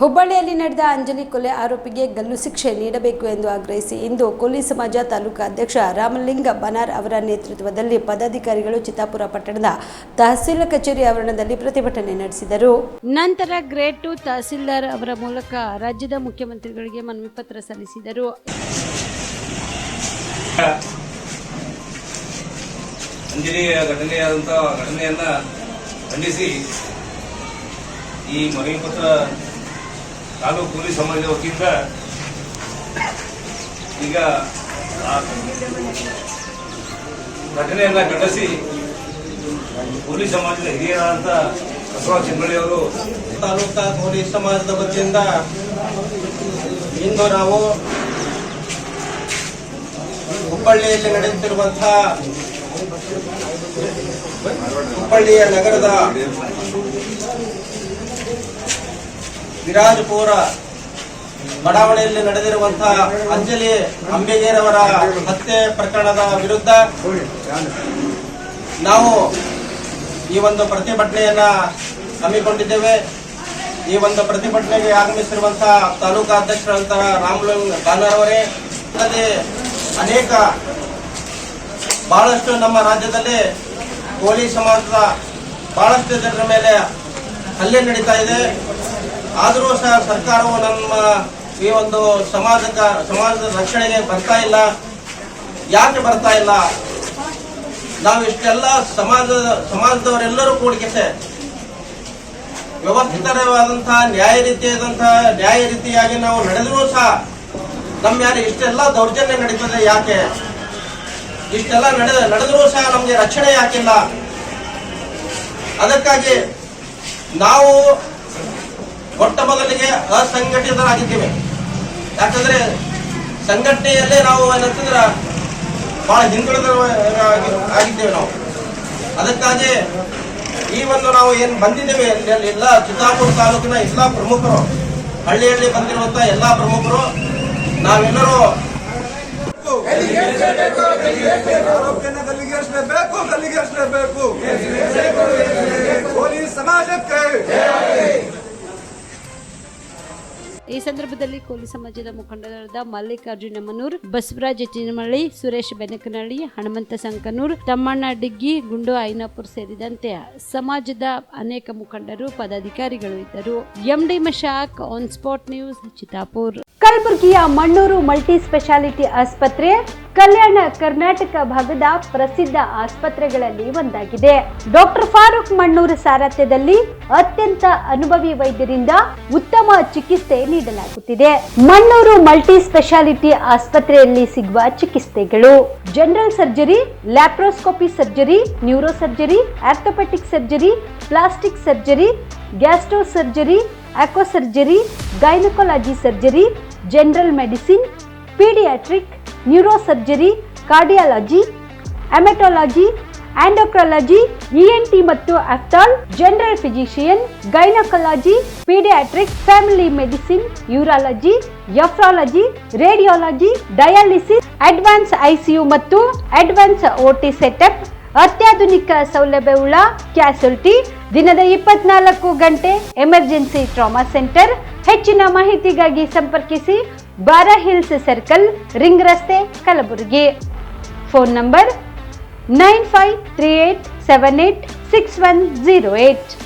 ಹುಬ್ಬಳ್ಳಿಯಲ್ಲಿ ನಡೆದ ಅಂಜಲಿ ಕೊಲೆ ಆರೋಪಿಗೆ ಗಲ್ಲು ಶಿಕ್ಷೆ ನೀಡಬೇಕು ಎಂದು ಆಗ್ರಹಿಸಿ ಇಂದು ಕೂಲಿ ಸಮಾಜ ತಾಲೂಕಾ ಅಧ್ಯಕ್ಷ ರಾಮಲಿಂಗ ಬನಾರ್ ಅವರ ನೇತೃತ್ವದಲ್ಲಿ ಪದಾಧಿಕಾರಿಗಳು ಚಿತ್ತಾಪುರ ಪಟ್ಟಣದ ತಹಸೀಲ್ ಕಚೇರಿ ಆವರಣದಲ್ಲಿ ಪ್ರತಿಭಟನೆ ನಡೆಸಿದರು. ನಂತರ ಗ್ರೇಟ್ ಟು ತಹಸೀಲ್ದಾರ್ ಅವರ ಮೂಲಕ ರಾಜ್ಯದ ಮುಖ್ಯಮಂತ್ರಿಗಳಿಗೆ ಮನವಿ ಪತ್ರ ಸಲ್ಲಿಸಿದರು. ಅಂಜಲಿಯ ಘಟನೆಯಾದಂಥ ಘಟನೆಯನ್ನ ಖಂಡಿಸಿ ಈ ಮನವಿ ಪತ್ರ ತಾಲೂಕು ಕೂಲಿ ಸಮಾಜದ ವತಿಯಿಂದ ಈಗ ಘಟನೆಯನ್ನ ಘಟಿಸಿ ಕೂಲಿ ಸಮಾಜದ ಹಿರಿಯರಾದಂಥ ಬಸವರಾಜ ಚಿಂಬಳ್ಳಿ ಅವರು ತಾಲೂಕಾ ಕೂಲಿ ಸಮಾಜದ ವತಿಯಿಂದ ಇಂದು ನಾವು ಹುಬ್ಬಳ್ಳಿಯಲ್ಲಿ ನಡೆಯುತ್ತಿರುವಂತಹ ಹುಬ್ಬಳ್ಳಿಯ ನಗರದ ವಿರಾಜಪುರ ಬಡಾವಣೆಯಲ್ಲಿ ನಡೆದಿರುವಂತಹ ಅಂಜಲಿ ಅಂಬೇಗೇರವರ ಹತ್ಯೆ ಪ್ರಕರಣದ ವಿರುದ್ಧ ನಾವು ಈ ಒಂದು ಪ್ರತಿಭಟನೆಯನ್ನ ಹಮ್ಮಿಕೊಂಡಿದ್ದೇವೆ. ಈ ಒಂದು ಪ್ರತಿಭಟನೆಗೆ ಆಗಮಿಸಿರುವಂತಹ ತಾಲೂಕಾ ಅಧ್ಯಕ್ಷರಂತಹ ರಾಮಲಿಂಗ ಅವರೇ ಅಲ್ಲದೆ ಅನೇಕ ಬಹಳಷ್ಟು ನಮ್ಮ ರಾಜ್ಯದಲ್ಲಿ ಕೋಲಿ ಸಮಾಜದ ಬಹಳಷ್ಟು ಜನರ ಮೇಲೆ ಹಲ್ಲೆ ನಡೀತಾ ಇದೆ. ಆದರೂ ಸಹ ಸರ್ಕಾರವು ನಮ್ಮ ಈ ಒಂದು ಸಮಾಜಕ ಸಮಾಜದ ರಕ್ಷಣೆಗೆ ಬರ್ತಾ ಇಲ್ಲ. ಯಾಕೆ ಬರ್ತಾ ಇಲ್ಲ? ನಾವು ಇಷ್ಟೆಲ್ಲ ಸಮಾಜದ ಸಮಾಜದವರೆಲ್ಲರೂ ಕೂಡಿಕೆಸೆ. ವ್ಯವಸ್ಥಿತವಾದಂತಹ ನ್ಯಾಯ ರೀತಿಯಾದಂತಹ ನ್ಯಾಯ ರೀತಿಯಾಗಿ ನಾವು ನಡೆದರೂ ಸಹ ನಮ್ಮ ಯಾರು ಇಷ್ಟೆಲ್ಲ ದೌರ್ಜನ್ಯ ನಡೀತದೆ ಯಾಕೆ? ಇಷ್ಟೆಲ್ಲ ನಡೆದ ನಡೆದರೂ ಸಹ ನಮಗೆ ರಕ್ಷಣೆ ಯಾಕಿಲ್ಲ? ಅದಕ್ಕಾಗಿ ನಾವು ಮೊಟ್ಟ ಮೊದಲಿಗೆ ಅಸಂಘಟಿತರಾಗಿದ್ದೇವೆ. ಯಾಕಂದ್ರೆ ಸಂಘಟನೆಯಲ್ಲೇ ನಾವು ಏನಂತಂದ್ರೆ ಬಹಳ ಹಿಂದುಳಿದ ಆಗಿದ್ದೇವೆ ನಾವು. ಅದಕ್ಕಾಗಿ ಈ ಒಂದು ನಾವು ಏನು ಬಂದಿದ್ದೇವೆ ಎಲ್ಲ ಚಿತ್ತಾಪುರ ತಾಲೂಕಿನ ಎಲ್ಲ ಪ್ರಮುಖರು ಹಳ್ಳಿಯಲ್ಲಿ ಬಂದಿರುವಂತಹ ಬಂದಿರುವಂತ ಎಲ್ಲ ಪ್ರಮುಖರು ನಾವೆಲ್ಲರೂ ಈ ಸಂದರ್ಭದಲ್ಲಿ ಕೋಲಿ ಸಮಾಜದ ಮುಖಂಡರಾದ ಮಲ್ಲಿಕಾರ್ಜುನ ಮನೂರ್ ಬಸವರಾಜ ಚಿನ್ನಮಳ್ಳಿ, ಸುರೇಶ್ ಬೆನಕನಹಳ್ಳಿ ಹನುಮಂತ ಸಂಕನೂರ್, ತಮ್ಮಣ್ಣ ಡಿಗ್ಗಿ, ಗುಂಡು ಐನಾಪುರ್ ಸೇರಿದಂತೆ ಸಮಾಜದ ಅನೇಕ ಮುಖಂಡರು, ಪದಾಧಿಕಾರಿಗಳು ಇದ್ದರು. MD Mashak on spot news Chitapur ಕಲಬುರಗಿಯ ಮಣ್ಣೂರು ಮಲ್ಟಿ ಸ್ಪೆಷಾಲಿಟಿ ಆಸ್ಪತ್ರೆ, ಕಲ್ಯಾಣ ಕರ್ನಾಟಕ ಭಾಗದ ಪ್ರಸಿದ್ಧ ಆಸ್ಪತ್ರೆಗಳಲ್ಲಿ ಒಂದಾಗಿದೆ. ಡಾಕ್ಟರ್ ಫಾರೂಕ್ ಮಣ್ಣೂರು ಸಾರಥ್ಯದಲ್ಲಿ ಅತ್ಯಂತ ಅನುಭವಿ ವೈದ್ಯರಿಂದ ಉತ್ತಮ ಚಿಕಿತ್ಸೆ ನೀಡಲಾಗುತ್ತಿದೆ. ಮಣ್ಣೂರು ಮಲ್ಟಿ ಸ್ಪೆಷಾಲಿಟಿ ಆಸ್ಪತ್ರೆಯಲ್ಲಿ ಸಿಗುವ ಚಿಕಿತ್ಸೆಗಳು. General surgery, laparoscopy surgery neuro surgery orthopaedic surgery, plastic surgery, gastro surgery, aqua surgery, gynaecology surgery, general medicine, paediatric neuro surgery cardiology haematology endocrinology ENT ಮತ್ತು ophthal general physician gynaecology paediatric family medicine urology nephrology radiology dialysis advance ICU ಮತ್ತು advance OT setup ಅತ್ಯಾಧುನಿಕ ಸೌಲಭ್ಯವುಳ್ಳ ಕ್ಯಾಸುಲ್ಟಿ ದಿನದ ಇಪ್ಪತ್ನಾಲ್ಕು ಗಂಟೆ emergency trauma centre ಹೆಚ್ಚಿನ ಮಾಹಿತಿಗಾಗಿ ಸಂಪರ್ಕಿಸಿ ಬಾರಾ ಹಿಲ್ಸ್ ಸರ್ಕಲ್ ರಿಂಗ್ ರಸ್ತೆ, Kalaburagi. Phone number nine five three eight seven eight six one zero eight